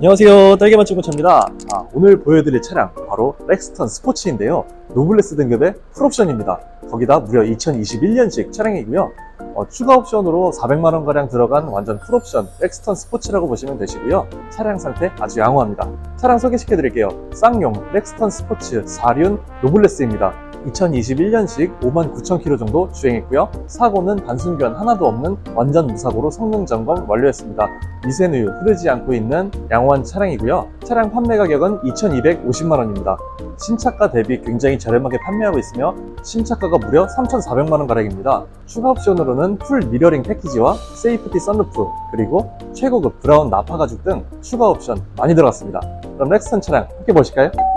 안녕하세요. 딸기맛 중고차입니다. 아, 오늘 보여드릴 차량 바로 렉스턴 스포츠인데요. 노블레스 등급의 풀옵션입니다. 거기다 무려 2021년식 차량이고요. 어, 추가 옵션으로 400만원가량 들어간 완전 풀옵션 렉스턴 스포츠라고 보시면 되시고요. 차량 상태 아주 양호합니다. 차량 소개시켜 드릴게요. 쌍용 렉스턴 스포츠 4륜 노블레스입니다 2021년식 59,000km 정도 주행했고요. 사고는 단순 교환 하나도 없는 완전 무사고로 성능 점검 완료했습니다. 미세누 유 흐르지 않고 있는 양호한 차량이고요. 차량 판매 가격은 2,250만 원입니다. 신차가 대비 굉장히 저렴하게 판매하고 있으며 신차가가 무려 3,400만 원 가량입니다. 추가 옵션으로는 풀 미러링 패키지와 세이프티 썬루프 그리고 최고급 브라운 나파 가죽 등 추가 옵션 많이 들어갔습니다. 그럼 렉스턴 차량 함께 보실까요?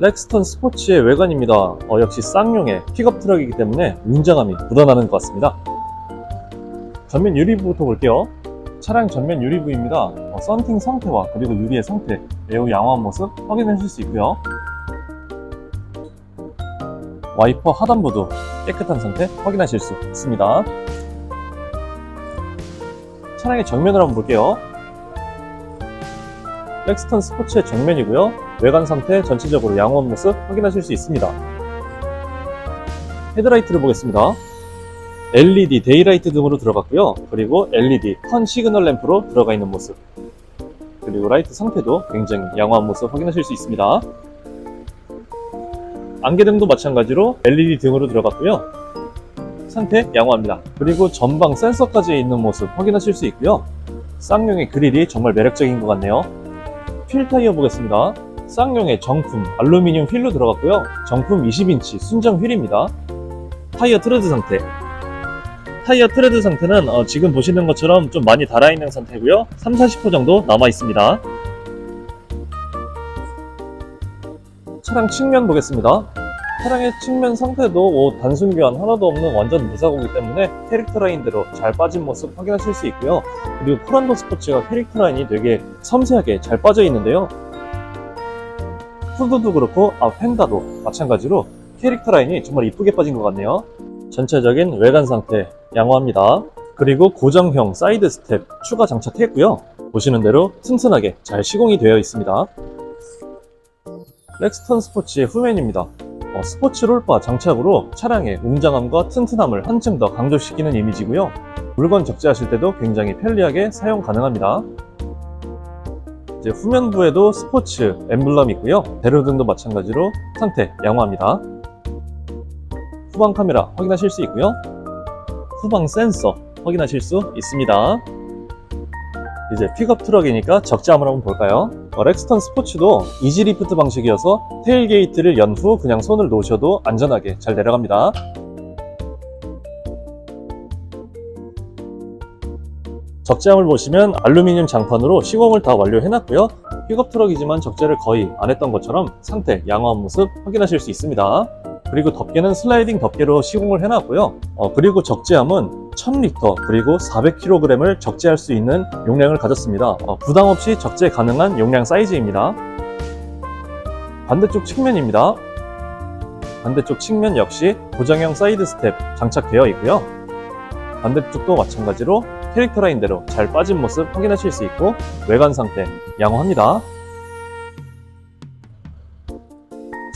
렉스턴 스포츠의 외관입니다. 어, 역시 쌍용의 픽업 트럭이기 때문에 웅장함이 묻어나는 것 같습니다. 전면 유리부부터 볼게요. 차량 전면 유리부입니다. 어, 썬팅 상태와 그리고 유리의 상태 매우 양호한 모습 확인하실 수 있고요. 와이퍼 하단부도 깨끗한 상태 확인하실 수 있습니다. 차량의 정면을 한번 볼게요. 렉스턴 스포츠의 정면이고요. 외관 상태 전체적으로 양호한 모습 확인하실 수 있습니다. 헤드라이트를 보겠습니다. LED 데이라이트 등으로 들어갔고요. 그리고 LED 턴 시그널 램프로 들어가 있는 모습. 그리고 라이트 상태도 굉장히 양호한 모습 확인하실 수 있습니다. 안개등도 마찬가지로 LED 등으로 들어갔고요. 상태 양호합니다. 그리고 전방 센서까지 있는 모습 확인하실 수 있고요. 쌍용의 그릴이 정말 매력적인 것 같네요. 휠 타이어 보겠습니다. 쌍용의 정품 알루미늄 휠로 들어갔고요. 정품 20인치 순정 휠입니다. 타이어 트레드 상태. 타이어 트레드 상태는 어, 지금 보시는 것처럼 좀 많이 달아있는 상태고요. 3, 40% 정도 남아 있습니다. 차량 측면 보겠습니다. 차량의 측면 상태도 뭐 단순 교환 하나도 없는 완전 무사고이기 때문에 캐릭터 라인대로 잘 빠진 모습 확인하실 수 있고요. 그리고 코란도 스포츠가 캐릭터 라인이 되게 섬세하게 잘 빠져 있는데요. 후드도 그렇고 앞 펜다도 마찬가지로 캐릭터 라인이 정말 이쁘게 빠진 것 같네요. 전체적인 외관 상태 양호합니다. 그리고 고정형 사이드 스텝 추가 장착했고요. 보시는 대로 튼튼하게 잘 시공이 되어 있습니다. 렉스턴 스포츠의 후면입니다. 어, 스포츠 롤바 장착으로 차량의 웅장함과 튼튼함을 한층 더 강조시키는 이미지고요. 물건 적재하실 때도 굉장히 편리하게 사용 가능합니다. 이제 후면부에도 스포츠 엠블럼이 있고요. 대로등도 마찬가지로 상태 양호합니다. 후방 카메라 확인하실 수 있고요. 후방 센서 확인하실 수 있습니다. 이제 픽업 트럭이니까 적재함을 한번 볼까요? 어, 렉스턴 스포츠도 이지 리프트 방식이어서 테일게이트를 연 후 그냥 손을 놓으셔도 안전하게 잘 내려갑니다. 적재함을 보시면 알루미늄 장판으로 시공을 다 완료해놨고요. 픽업 트럭이지만 적재를 거의 안 했던 것처럼 상태 양호한 모습 확인하실 수 있습니다. 그리고 덮개는 슬라이딩 덮개로 시공을 해놨고요. 어, 그리고 적재함은 1000리터 그리고 400kg을 적재할 수 있는 용량을 가졌습니다. 어, 부담 없이 적재 가능한 용량 사이즈입니다. 반대쪽 측면입니다. 반대쪽 측면 역시 고정형 사이드 스텝 장착되어 있고요. 반대쪽도 마찬가지로 캐릭터 라인대로 잘 빠진 모습 확인하실 수 있고 외관 상태 양호합니다.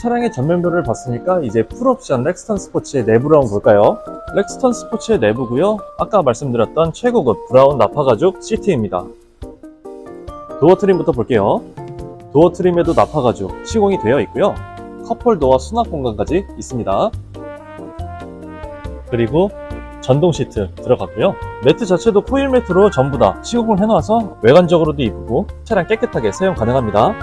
차량의 전면부를 봤으니까 이제 풀옵션 렉스턴 스포츠의 내부를 한번 볼까요? 렉스턴 스포츠의 내부고요. 아까 말씀드렸던 최고급 브라운 나파 가죽 시트입니다. 도어 트림부터 볼게요. 도어 트림에도 나파 가죽 시공이 되어 있고요. 컵홀더와 수납 공간까지 있습니다. 그리고 전동 시트 들어갔고요. 매트 자체도 코일 매트로 전부 다 시공을 해놔서 외관적으로도 이쁘고 차량 깨끗하게 사용 가능합니다.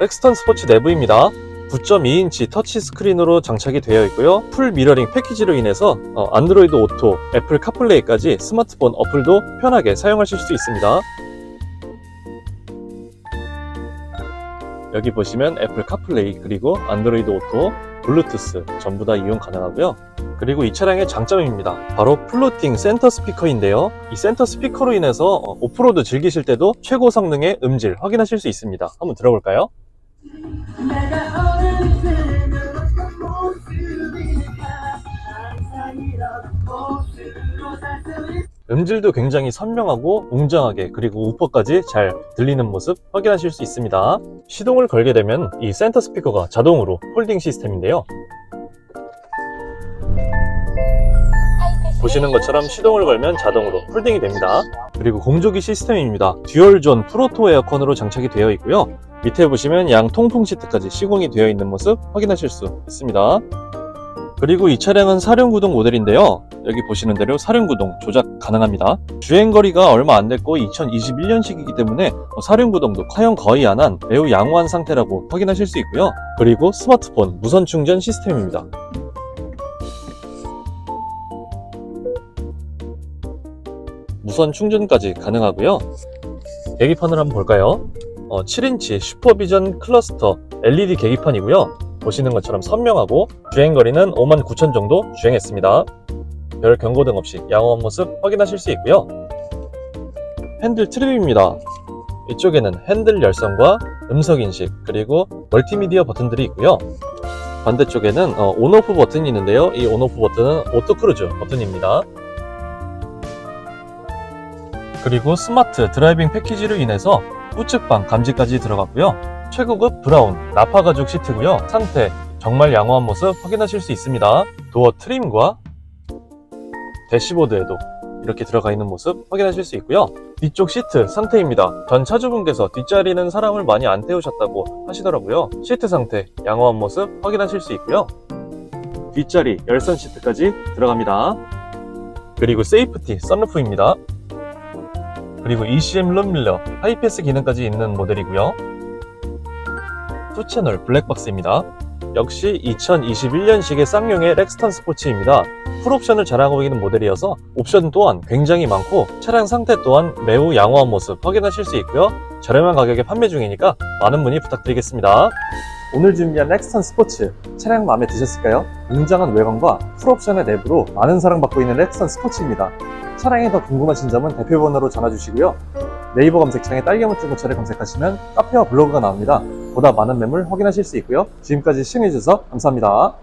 렉스턴 스포츠 내부입니다. 9.2인치 터치 스크린으로 장착이 되어 있고요. 풀 미러링 패키지로 인해서 어, 안드로이드 오토, 애플 카플레이까지 스마트폰 어플도 편하게 사용하실 수 있습니다. 여기 보시면 애플 카플레이 그리고 안드로이드 오토, 블루투스 전부 다 이용 가능하고요. 그리고 이 차량의 장점입니다. 바로 플로팅 센터 스피커인데요. 이 센터 스피커로 인해서 어, 오프로드 즐기실 때도 최고 성능의 음질 확인하실 수 있습니다. 한번 들어볼까요? 음질도 굉장히 선명하고 웅장하게 그리고 우퍼까지 잘 들리는 모습 확인하실 수 있습니다. 시동을 걸게 되면 이 센터 스피커가 자동으로 홀딩 시스템인데요. 보시는 것처럼 시동을 걸면 자동으로 홀딩이 됩니다. 그리고 공조기 시스템입니다. 듀얼존 프로토 에어컨으로 장착이 되어 있고요. 밑에 보시면 양 통풍 시트까지 시공이 되어 있는 모습 확인하실 수 있습니다. 그리고 이 차량은 사륜구동 모델인데요. 여기 보시는 대로 사륜구동 조작 가능합니다. 주행거리가 얼마 안 됐고 2021년식이기 때문에 사륜구동도 허용 거의 안 한 매우 양호한 상태라고 확인하실 수 있고요. 그리고 스마트폰 무선 충전 시스템입니다. 무선 충전까지 가능하고요. 계기판을 한번 볼까요? 어, 7인치 슈퍼비전 클러스터 LED 계기판이고요. 보시는 것처럼 선명하고 주행거리는 5만 9천 정도 주행했습니다. 별 경고등 없이 양호한 모습 확인하실 수 있고요. 핸들 트립입니다. 이쪽에는 핸들 열선과 음성 인식 그리고 멀티미디어 버튼들이 있고요. 반대쪽에는 어, 온오프 버튼이 있는데요. 이 온오프 버튼은 오토 크루즈 버튼입니다. 그리고 스마트 드라이빙 패키지로 인해서 우측방 감지까지 들어갔고요. 최고급 브라운 나파 가죽 시트고요. 상태 정말 양호한 모습 확인하실 수 있습니다. 도어 트림과 대시보드에도 이렇게 들어가 있는 모습 확인하실 수 있고요. 뒤쪽 시트 상태입니다. 전 차주분께서 뒷자리는 사람을 많이 안 태우셨다고 하시더라고요. 시트 상태 양호한 모습 확인하실 수 있고요. 뒷자리 열선 시트까지 들어갑니다. 그리고 세이프티 썬루프입니다. 그리고 ECM 룸밀러 하이패스 기능까지 있는 모델이고요. 투채널 블랙박스입니다. 역시 2021년식의 쌍용의 렉스턴 스포츠입니다. 풀옵션을 자랑하고 있는 모델이어서 옵션 또한 굉장히 많고 차량 상태 또한 매우 양호한 모습 확인하실 수 있고요. 저렴한 가격에 판매 중이니까 많은 문의 부탁드리겠습니다. 오늘 준비한 렉스턴 스포츠 차량 마음에 드셨을까요? 웅장한 외관과 풀옵션의 내부로 많은 사랑받고 있는 렉스턴 스포츠입니다. 차량이 더 궁금하신 점은 대표 번호로 전화 주시고요. 네이버 검색창에 딸기무 중고차를 검색하시면 카페와 블로그가 나옵니다. 보다 많은 매물 확인하실 수 있고요. 지금까지 시청해주셔서 감사합니다.